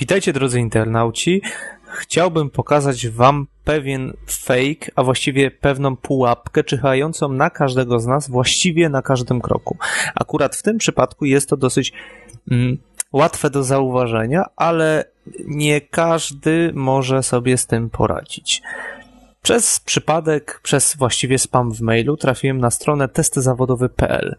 Witajcie drodzy internauci. Chciałbym pokazać wam pewien fake, a właściwie pewną pułapkę czyhającą na każdego z nas właściwie na każdym kroku. Akurat w tym przypadku jest to dosyć mm, łatwe do zauważenia, ale nie każdy może sobie z tym poradzić. Przez przypadek, przez właściwie spam w mailu trafiłem na stronę testyzawodowy.pl.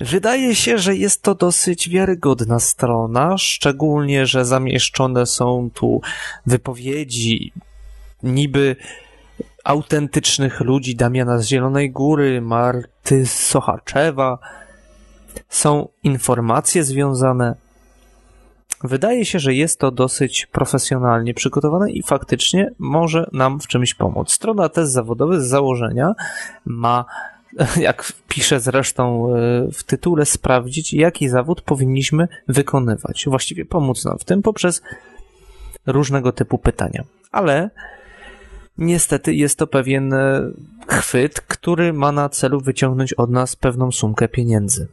Wydaje się, że jest to dosyć wiarygodna strona, szczególnie, że zamieszczone są tu wypowiedzi niby autentycznych ludzi Damiana z Zielonej Góry, Marty Sochaczewa. Są informacje związane. Wydaje się, że jest to dosyć profesjonalnie przygotowane i faktycznie może nam w czymś pomóc. Strona test zawodowy z założenia ma jak pisze zresztą e, w tytule, sprawdzić, jaki zawód powinniśmy wykonywać. Właściwie pomóc nam w tym poprzez różnego typu pytania. Ale niestety jest to pewien e, chwyt, który ma na celu wyciągnąć od nas pewną sumkę pieniędzy.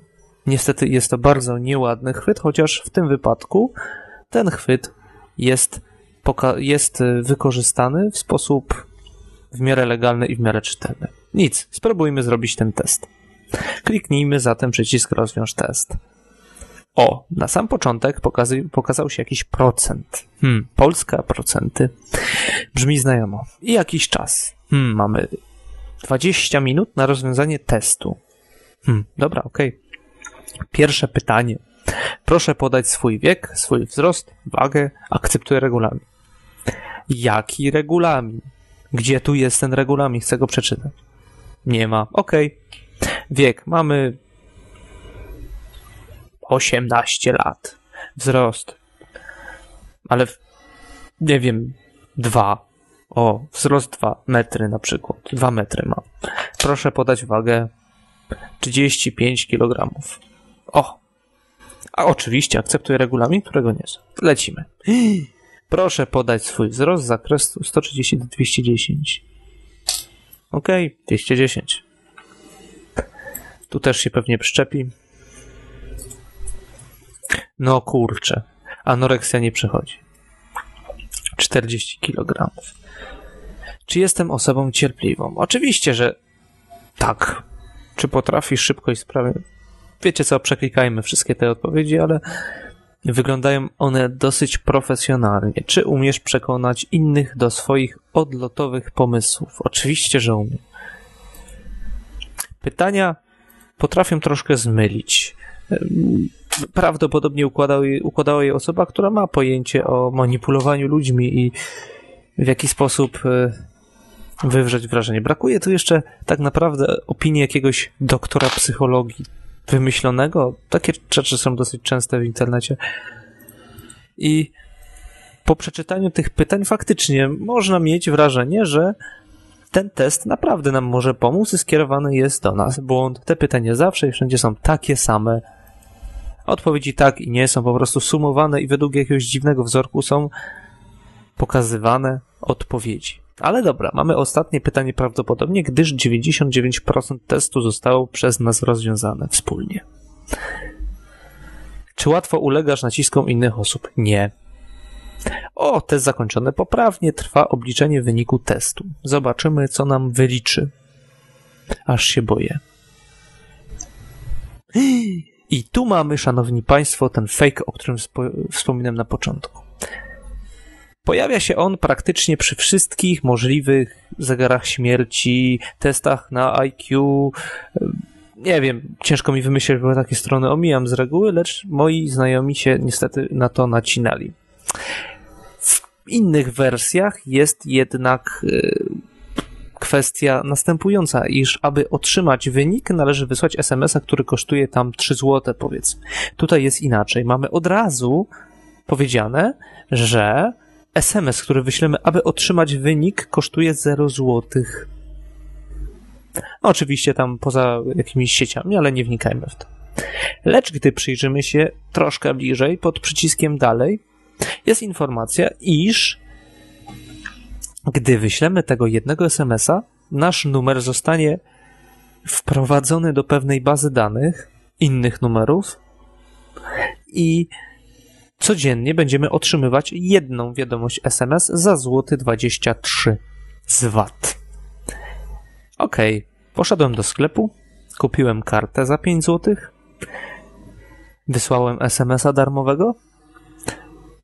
Niestety jest to bardzo nieładny chwyt, chociaż w tym wypadku ten chwyt jest, jest e, wykorzystany w sposób w miarę legalny i w miarę czytelny. Nic, spróbujmy zrobić ten test. Kliknijmy zatem przycisk rozwiąż test. O, na sam początek pokazał, się jakiś procent. Hmm, Polska procenty. Brzmi znajomo. I jakiś czas. Hmm, mamy 20 minut na rozwiązanie testu. Hmm, dobra, okej. Okay. Pierwsze pytanie. Proszę podać swój wiek, swój wzrost, wagę, akceptuję regulamin. Jaki regulamin? Gdzie tu jest ten regulamin? Chcę go przeczytać. Nie ma. Okej. Okay. Wiek. Mamy 18 lat. Wzrost. Ale nie wiem, dwa. O, wzrost 2 metry na przykład. 2 metry ma. Proszę podać wagę 35 kg. O! A oczywiście akceptuję regulamin, którego nie są. Lecimy. Proszę podać swój wzrost z zakresu 130 do 210. Ok, 210. Tu też się pewnie przyczepi. No kurczę. Anoreksja nie przechodzi. 40 kg. Czy jestem osobą cierpliwą? Oczywiście, że tak. Czy potrafisz szybko i sprawnie? Wiecie co, przeklikajmy wszystkie te odpowiedzi, ale Wyglądają one dosyć profesjonalnie. Czy umiesz przekonać innych do swoich odlotowych pomysłów? Oczywiście, że umiem. Pytania potrafią troszkę zmylić. Prawdopodobnie układała je, osoba, która ma pojęcie o manipulowaniu ludźmi i w jaki sposób e, wywrzeć wrażenie. Brakuje tu jeszcze tak naprawdę opinii jakiegoś doktora psychologii, wymyślonego. Takie rzeczy są dosyć częste w internecie. I po przeczytaniu tych pytań faktycznie można mieć wrażenie, że ten test naprawdę nam może pomóc i skierowany jest do nas. Błąd. Te pytania zawsze i wszędzie są takie same. Odpowiedzi tak i nie są po prostu sumowane i według jakiegoś dziwnego wzorku są pokazywane odpowiedzi. Ale dobra, mamy ostatnie pytanie prawdopodobnie, gdyż 99% testu zostało przez nas rozwiązane wspólnie. Czy łatwo ulegasz naciskom innych osób? Nie. O, test zakończony poprawnie, trwa obliczenie wyniku testu. Zobaczymy, co nam wyliczy. Aż się boję. I tu mamy, szanowni państwo, ten fake, o którym wspominałem na początku. Pojawia się on praktycznie przy wszystkich możliwych zegarach śmierci, testach na IQ. Nie wiem, ciężko mi wymyślić, bo takie strony omijam z reguły, lecz moi znajomi się niestety na to nacinali. W innych wersjach jest jednak y, kwestia następująca, iż aby otrzymać wynik, należy wysłać SMS-a, który kosztuje tam 3 zł, powiedzmy. Tutaj jest inaczej. Mamy od razu powiedziane, że SMS, który wyślemy, aby otrzymać wynik, kosztuje 0 złotych. Oczywiście tam poza jakimiś sieciami, ale nie wnikajmy w to. Lecz gdy przyjrzymy się troszkę bliżej, pod przyciskiem dalej, jest informacja, iż gdy wyślemy tego jednego SMS-a, nasz numer zostanie wprowadzony do pewnej bazy danych innych numerów i codziennie będziemy otrzymywać jedną wiadomość SMS za złoty 23 z VAT. Ok, poszedłem do sklepu, kupiłem kartę za 5 zł, wysłałem SMS-a darmowego,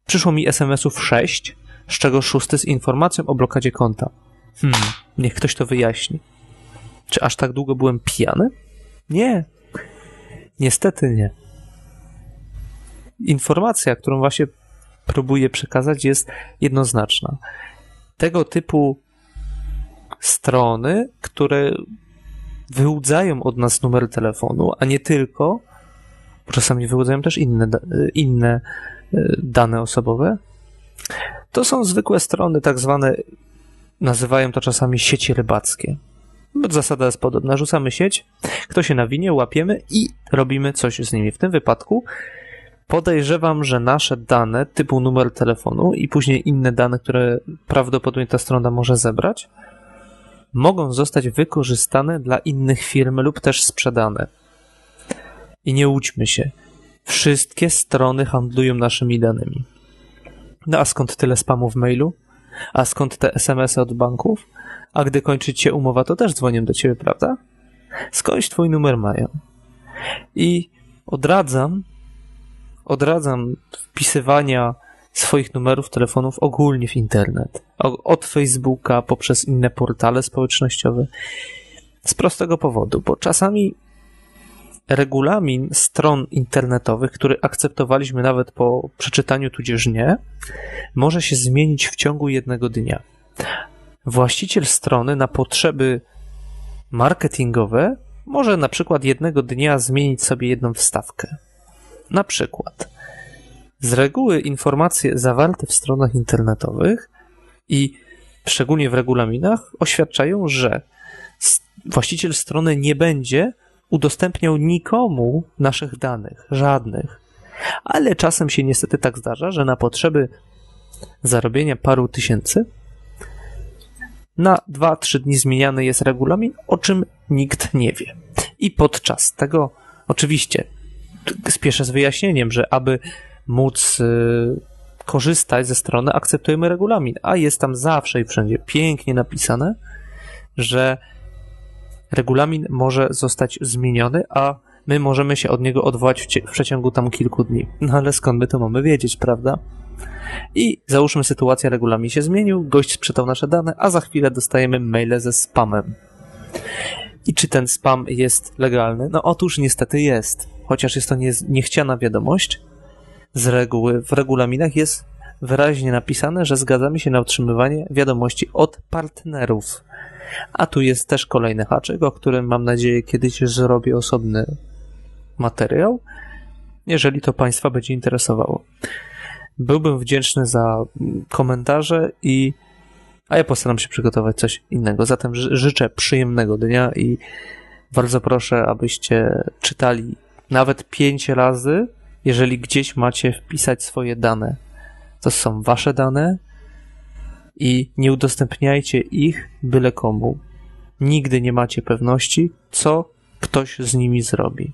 przyszło mi SMS-ów 6, z czego szósty z informacją o blokadzie konta. Hmm, niech ktoś to wyjaśni. Czy aż tak długo byłem pijany? Nie. Niestety nie. Informacja, którą właśnie próbuję przekazać, jest jednoznaczna. Tego typu strony, które wyłudzają od nas numer telefonu, a nie tylko, czasami wyłudzają też inne, inne e, dane osobowe, to są zwykłe strony, tak zwane, nazywają to czasami sieci rybackie. Zasada jest podobna. Rzucamy sieć, kto się nawinie, łapiemy i robimy coś z nimi. W tym wypadku podejrzewam, że nasze dane typu numer telefonu i później inne dane, które prawdopodobnie ta strona może zebrać, mogą zostać wykorzystane dla innych firm lub też sprzedane. I nie łudźmy się. Wszystkie strony handlują naszymi danymi. No a skąd tyle spamu w mailu? A skąd te SMS-y od banków? A gdy kończy się umowa, to też dzwonią do ciebie, prawda? Skądś twój numer mają. I odradzam, odradzam wpisywania swoich numerów telefonów ogólnie w internet. Od Facebooka poprzez inne portale społecznościowe. Z prostego powodu, bo czasami regulamin stron internetowych, który akceptowaliśmy nawet po przeczytaniu tudzież nie, może się zmienić w ciągu jednego dnia. Właściciel strony na potrzeby marketingowe może na przykład jednego dnia zmienić sobie jedną wstawkę. Na przykład z reguły informacje zawarte w stronach internetowych i szczególnie w regulaminach oświadczają, że właściciel strony nie będzie udostępniał nikomu naszych danych, żadnych. Ale czasem się niestety tak zdarza, że na potrzeby zarobienia paru tysięcy na 2-3 dni zmieniany jest regulamin, o czym nikt nie wie. I podczas tego, oczywiście, spieszę z wyjaśnieniem, że aby móc y, korzystać ze strony, akceptujemy regulamin, a jest tam zawsze i wszędzie pięknie napisane, że regulamin może zostać zmieniony, a my możemy się od niego odwołać w, przeciągu tam kilku dni. No ale skąd my to mamy wiedzieć, prawda? I załóżmy sytuacja, regulamin się zmienił, gość sprzedał nasze dane, a za chwilę dostajemy maile ze spamem. I czy ten spam jest legalny? No otóż niestety jest. Chociaż jest to nie, niechciana wiadomość, z reguły w regulaminach jest wyraźnie napisane, że zgadzamy się na otrzymywanie wiadomości od partnerów. A tu jest też kolejny haczyk, o którym mam nadzieję kiedyś zrobię osobny materiał, jeżeli to Państwa będzie interesowało. Byłbym wdzięczny za komentarze i a ja postaram się przygotować coś innego. Zatem życzę przyjemnego dnia i bardzo proszę, abyście czytali nawet pięć razy, jeżeli gdzieś macie wpisać swoje dane. To są wasze dane i nie udostępniajcie ich byle komu. Nigdy nie macie pewności, co ktoś z nimi zrobi.